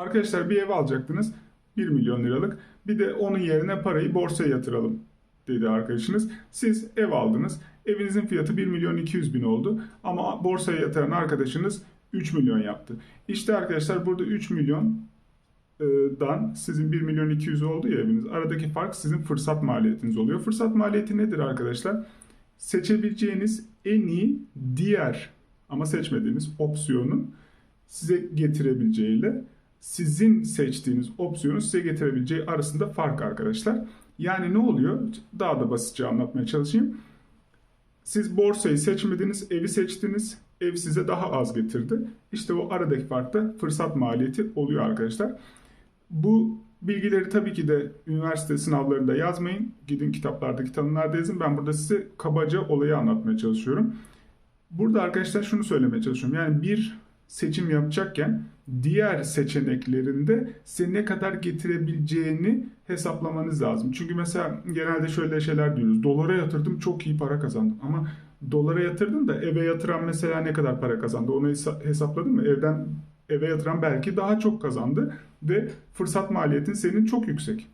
Arkadaşlar bir ev alacaktınız 1 milyon liralık. Bir de onun yerine parayı borsaya yatıralım dedi arkadaşınız. Siz ev aldınız. Evinizin fiyatı 1 milyon 200 bin oldu. Ama borsaya yatıran arkadaşınız 3 milyon yaptı. İşte arkadaşlar burada 3 milyon e, dan sizin 1 milyon 200 oldu ya eviniz. Aradaki fark sizin fırsat maliyetiniz oluyor. Fırsat maliyeti nedir arkadaşlar? Seçebileceğiniz en iyi diğer ama seçmediğiniz opsiyonun size getirebileceğiyle sizin seçtiğiniz opsiyonun size getirebileceği arasında fark arkadaşlar. Yani ne oluyor? Daha da basitçe anlatmaya çalışayım. Siz borsayı seçmediniz, evi seçtiniz. Ev size daha az getirdi. İşte o aradaki fark da fırsat maliyeti oluyor arkadaşlar. Bu bilgileri tabii ki de üniversite sınavlarında yazmayın. Gidin kitaplardaki tanımlarda yazın. Ben burada size kabaca olayı anlatmaya çalışıyorum. Burada arkadaşlar şunu söylemeye çalışıyorum. Yani bir seçim yapacakken diğer seçeneklerinde size ne kadar getirebileceğini hesaplamanız lazım. Çünkü mesela genelde şöyle şeyler diyoruz. Dolara yatırdım çok iyi para kazandım. Ama dolara yatırdın da eve yatıran mesela ne kadar para kazandı onu hesa- hesapladın mı? Evden eve yatıran belki daha çok kazandı ve fırsat maliyetin senin çok yüksek.